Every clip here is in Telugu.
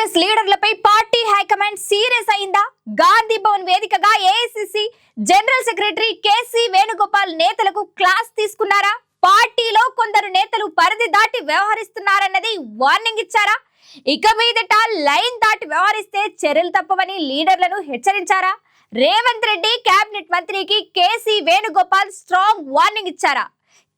కాంగ్రెస్ లీడర్లపై పార్టీ హైకమాండ్ సీరియస్ అయిందా? గాంధీ భవన్ వేదికగా AICC general secretary KC Venugopal నేతలకు క్లాస్ తీసుకున్నారా? పార్టీలో కొందరు నేతలు పరిధి దాటి వ్యవహరిస్తున్నారన్నది వార్నింగ్ ఇచ్చారా? ఇక మీదట లైన్ దాటి వ్యవహరిస్తే చర్యలు తప్పవని లీడర్లను హెచ్చరించారా? రేవంత్ రెడ్డి కేబినెట్ మంత్రికి కేసీ వేణుగోపాల్ స్ట్రాంగ్ వార్నింగ్ ఇచ్చారా?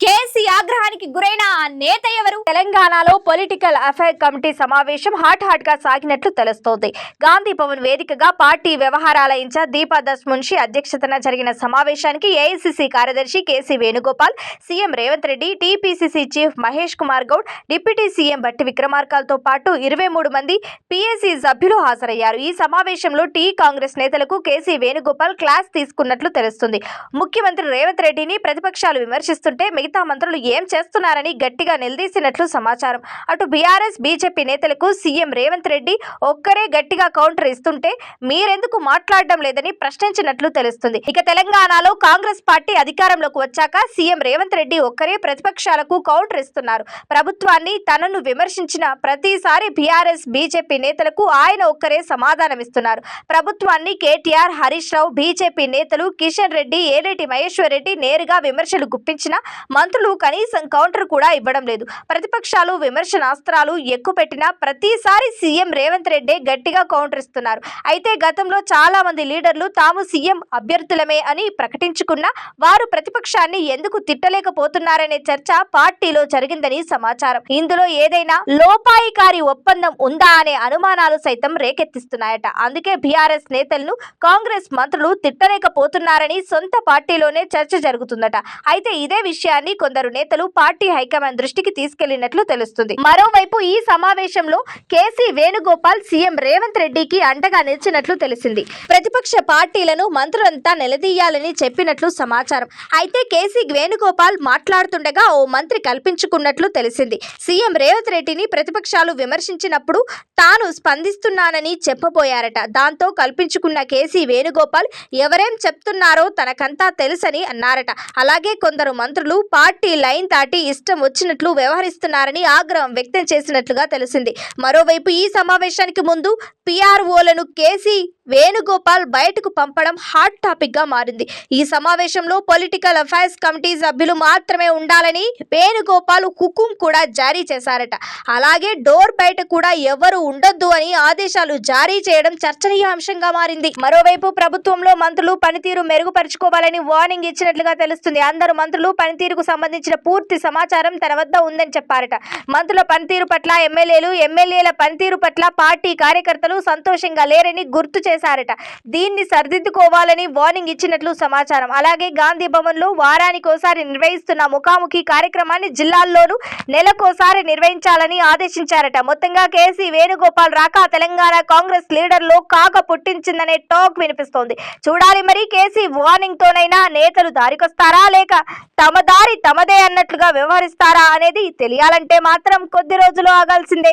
కేసీ ఆగ్రహానికి గురైన నేత ఎవరు? తెలంగాణలో పొలిటికల్ అఫైర్ కమిటీ సమావేశం హాట్ హాట్గా సాగినట్లు తెలుస్తోంది. గాంధీ భవన్ వేదికగా పార్టీ వ్యవహారాల ఇన్ఛార్జ్ దీపాదాస్ మున్షి అధ్యక్షతన జరిగిన సమావేశానికి ఏఐసిసి కార్యదర్శి KC Venugopal CM Revanth Reddy TPCC chief Mahesh Kumar Goud deputy CM Bhatti విక్రమార్కాలతో పాటు ఇరవై మూడు మంది పీఎస్సీ సభ్యులు హాజరయ్యారు. ఈ సమావేశంలో టీ కాంగ్రెస్ నేతలకు కేసీ వేణుగోపాల్ క్లాస్ తీసుకున్నట్లు తెలుస్తుంది. ముఖ్యమంత్రి రేవంత్ రెడ్డిని ప్రతిపక్షాలు విమర్శిస్తుంటే మిగతా మంత్రులు ఏం చేస్తున్నారని గట్టిగా నిలదీసినట్లు సమాచారం. అటు బీఆర్ఎస్ బీజేపీ నేతలకు సీఎం రేవంత్ రెడ్డి ఒక్కరే గట్టిగా కౌంటర్ ఇస్తుంటే మీరెందుకు మాట్లాడడం లేదని ప్రశ్నించినట్లు తెలుస్తుంది. ఇక తెలంగాణలో కాంగ్రెస్ పార్టీ అధికారంలోకి వచ్చాక సీఎం రేవంత్ రెడ్డి ఒక్కరే ప్రతిపక్షాలకు కౌంటర్ ఇస్తున్నారు. ప్రభుత్వాన్ని తనను విమర్శించిన ప్రతిసారి బీఆర్ఎస్ బీజేపీ నేతలకు ఆయన ఒక్కరే సమాధానమిస్తున్నారు ప్రభుత్వాన్ని కేటీఆర్ హరీష్ రావు బీజేపీ నేతలు కిషన్ రెడ్డి ఏలేటి మహేశ్వర్ రెడ్డి నేరుగా విమర్శలు గుప్పించిన మంత్రులు కనీసం కౌంటర్ కూడా ఇవ్వడం లేదు. ప్రతిపక్షాలు విమర్శనాస్త్రాలు ఎక్కుపెట్టినా ప్రతిసారి సీఎం రేవంత్ రెడ్డి గట్టిగా కౌంటర్ ఇస్తున్నారు. అయితే గతంలో చాలా మంది లీడర్లు తాము సీఎం అభ్యర్థులమే అని ప్రకటించుకున్నా వారు ప్రతిపక్షాన్ని ఎందుకు తిట్టలేకపోతున్నారనే చర్చ పార్టీలో జరిగిందని సమాచారం. ఇందులో ఏదైనా లోపాయికారి ఒప్పందం ఉందా అనే అనుమానాలు సైతం రేకెత్తిస్తున్నాయట. అందుకే బీఆర్ఎస్ నేతలను కాంగ్రెస్ మంత్రులు తిట్టలేకపోతున్నారని సొంత పార్టీలోనే చర్చ జరుగుతుందట. అయితే ఇదే విషయాన్ని కొందరు నేతలు పార్టీ హైకమాండ్ దృష్టికి తీసుకెళ్ళినట్లు తెలుస్తుంది. మరోవైపు ఈ సమావేశంలో కేసీ వేణుగోపాల్ సీఎం రేవంత్ రెడ్డికి అండగా నిలిచినట్లు తెలిసింది. ప్రతిపక్ష పార్టీలను మంత్రులంతా నిలదీయాలని చెప్పినట్లు సమాచారం. అయితే కేసీ వేణుగోపాల్ మాట్లాడుతుండగా ఓ మంత్రి కల్పించుకున్నట్లు తెలిసింది. సీఎం రేవంత్ రెడ్డిని ప్రతిపక్షాలు విమర్శించినప్పుడు తాను స్పందిస్తున్నానని చెప్పబోయారట. దాంతో కల్పించుకున్న కేసీ వేణుగోపాల్ ఎవరేం చెప్తున్నారో తనకంతా తెలుసని అన్నారట. అలాగే కొందరు మంత్రులు పార్టీ లైన్ దాటి ఇష్టం వచ్చిన చేసినట్లు వ్యవహరిస్తున్నారని ఆగ్రహం వ్యక్తం చేసినట్లుగా తెలిసింది. మరోవైపు ఈ సమావేశానికి ముందు పిఆర్ఓలను కేసీ వేణుగోపాల్ బయటకు పంపడం హాట్ టాపిక్గా మారింది. ఈ సమావేశంలో పొలిటికల్ అఫైర్స్ కమిటీ సభ్యులు మాత్రమే ఉండాలని వేణుగోపాల్ హుకుం కూడా జారీ చేశారట. అలాగే డోర్ బయట కూడా ఎవరు ఉండొద్దు అని ఆదేశాలు జారీ చేయడం చర్చనీయాంశంగా మారింది. మరోవైపు ప్రభుత్వంలో మంత్రులు పనితీరు మెరుగుపరుచుకోవాలని వార్నింగ్ ఇచ్చినట్లుగా తెలుస్తుంది. అందరు మంత్రులు పనితీరుకు సంబంధించిన పూర్తి సమాచారం తన వద్ద ఉందని చెప్పారట. మంత్రుల పనితీరు పట్ల ఎమ్మెల్యేలు ఎమ్మెల్యేల పనితీరు పట్ల పార్టీ కార్యకర్తలు సంతోషంగా లేరని గుర్తు చేశారట. దీన్ని సరిదిద్దుకోవాలని వార్నింగ్ ఇచ్చినట్లు సమాచారం. అలాగే గాంధీ భవన్లో వారానికోసారి నిర్వహిస్తున్న ముఖాముఖి కార్యక్రమాన్ని జిల్లాల్లోనూ నెలకోసారి నిర్వహించాలని ఆదేశించారట. మొత్తంగా కేసీ వేణుగోపాల్ రాక తెలంగాణ కాంగ్రెస్ లీడర్లో కాక పుట్టించిందనే టాక్ వినిపిస్తోంది. చూడాలి మరి కేసీ వార్నింగ్ తోనైనా నేతలు దారికొస్తారా లేక తమ దారి తమదే అన్నట్లుగా వ్యవహరిస్తారా? అనేది తెలియాలంటే మాత్రం కొద్ది రోజులు ఆగాల్సిందే.